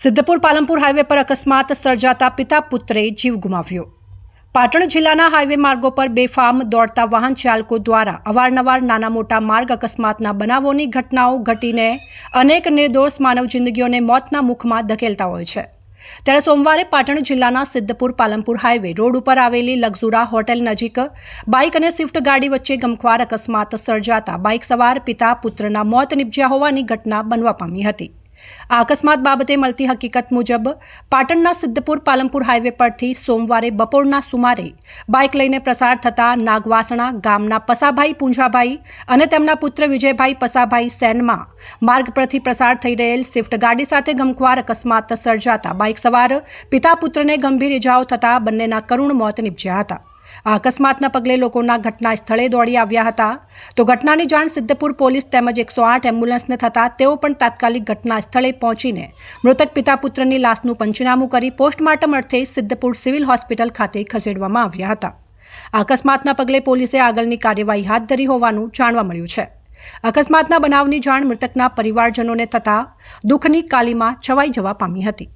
Siddhpur Palanpur highway પર અકસ્માત સર્જાતા પિતા પુત્રે જીવ ગુમાવ્યો. પાટણ જિલ્લાના હાઈવે માર્ગો પર બેફામ દોડતા વાહન ચાલકો દ્વારા અવારનવાર નાના મોટા માર્ગ અકસ્માતના બનાવોની ઘટનાઓ ઘટીને અનેક નિર્દોષ માનવ જિંદગીઓને મોતના મુખમાં ધકેલતા હોય છે. ત્યારે સોમવારે પાટણ જિલ્લાના સિદ્ધપુર પાલનપુર હાઈવે રોડ ઉપર આવેલી લક્ઝુરા હોટેલ નજીક બાઇક અને સ્વિફ્ટ ગાડી વચ્ચે ગમખ્વાર અકસ્માત સર્જાતા બાઇક સવાર પિતા પુત્રના મોત નિપજ્યા હોવાની ઘટના બનવા પામી હતી. આ અકસ્માત બાબતે મળતી હકીકત મુજબ, પાટણના સિદ્ધપુર પાલનપુર હાઈવે પરથી સોમવારે બપોરના સુમારે બાઇક લઈને પ્રસાર થતા નાગવાસણા ગામના પસાભાઈ પૂંજાભાઈ અને તેમના પુત્ર વિજયભાઈ પસાભાઈ સેનમાં માર્ગ પરથી પ્રસાર થઈ રહેલ સ્વિફ્ટ ગાડી સાથે ગમખ્વાર અકસ્માત સર્જાતા બાઇક સવાર પિતા પુત્રને ગંભીર ઇજાઓ થતા બંનેના કરુણ મોત નીપજ્યા હતા. આ અકસ્માતના પગલે લોકોના ઘટના સ્થળે દોડી આવ્યા હતા. તો ઘટનાની જાણ સિદ્ધપુર પોલીસ તેમજ એકસો આઠ એમ્બ્યુલન્સને થતાં તેઓ પણ તાત્કાલિક ઘટના સ્થળે પહોંચીને મૃતક પિતા પુત્રની લાશનું પંચનામું કરી પોસ્ટમોર્ટમ અર્થે સિદ્ધપુર સિવિલ હોસ્પિટલ ખાતે ખસેડવામાં આવ્યા હતા. આ અકસ્માતના પગલે પોલીસે આગળની કાર્યવાહી હાથ ધરી હોવાનું જાણવા મળ્યું છે. અકસ્માતના બનાવની જાણ મૃતકના પરિવારજનોને થતાં દુઃખની કાલીમાં છવાઈ જવા પામી હતી.